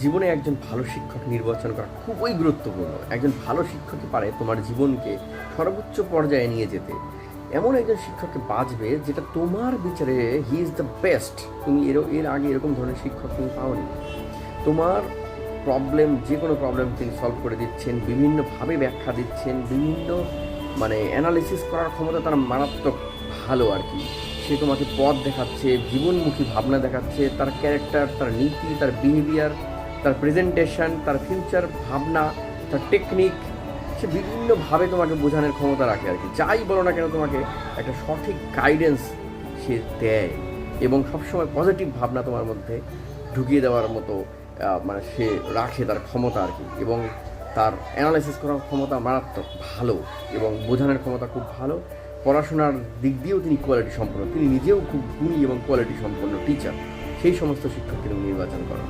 জীবনে একজন ভালো শিক্ষক নির্বাচন করা খুবই গুরুত্বপূর্ণ। একজন ভালো শিক্ষকই পারে তোমার জীবনকে সর্বোচ্চ পর্যায়ে নিয়ে যেতে। এমন একজন শিক্ষককে বাঁচবে যেটা তোমার বিচারে হি ইজ দ্য বেস্ট তুমি এর এর আগে এরকম ধরনের শিক্ষক তুমি পাওনি। তোমার প্রবলেম যে কোনো প্রবলেম তিনি সলভ করে দিচ্ছেন, বিভিন্নভাবে ব্যাখ্যা দিচ্ছেন, বিভিন্ন মানে অ্যানালিসিস করার ক্ষমতা তার মারাত্মক ভালো আর কি। সে তোমাকে পথ দেখাচ্ছে, জীবনমুখী ভাবনা দেখাচ্ছে, তার ক্যারেক্টার তার নীতি, তার বিহেভিয়ার তার প্রেজেন্টেশন তার ফিউচার ভাবনা, তার টেকনিক সে বিভিন্নভাবে তোমাকে বোঝানোর ক্ষমতা রাখে আর কি। যাই বলো না কেন তোমাকে, একটা সঠিক গাইডেন্স সে দেয় এবং সবসময় পজিটিভ ভাবনা তোমার মধ্যে ঢুকিয়ে দেওয়ার মতো মানে সে রাখে তার ক্ষমতা আর কি। এবং তার অ্যানালাইসিস করার ক্ষমতা মারাত্মক ভালো এবং বোঝানোর ক্ষমতা খুব ভালো। পড়াশোনার দিক দিয়েও তিনি কোয়ালিটি সম্পন্ন। তিনি নিজেও খুব গুণী এবং কোয়ালিটি সম্পন্ন টিচার সেই সমস্ত শিক্ষককে নির্বাচন করো।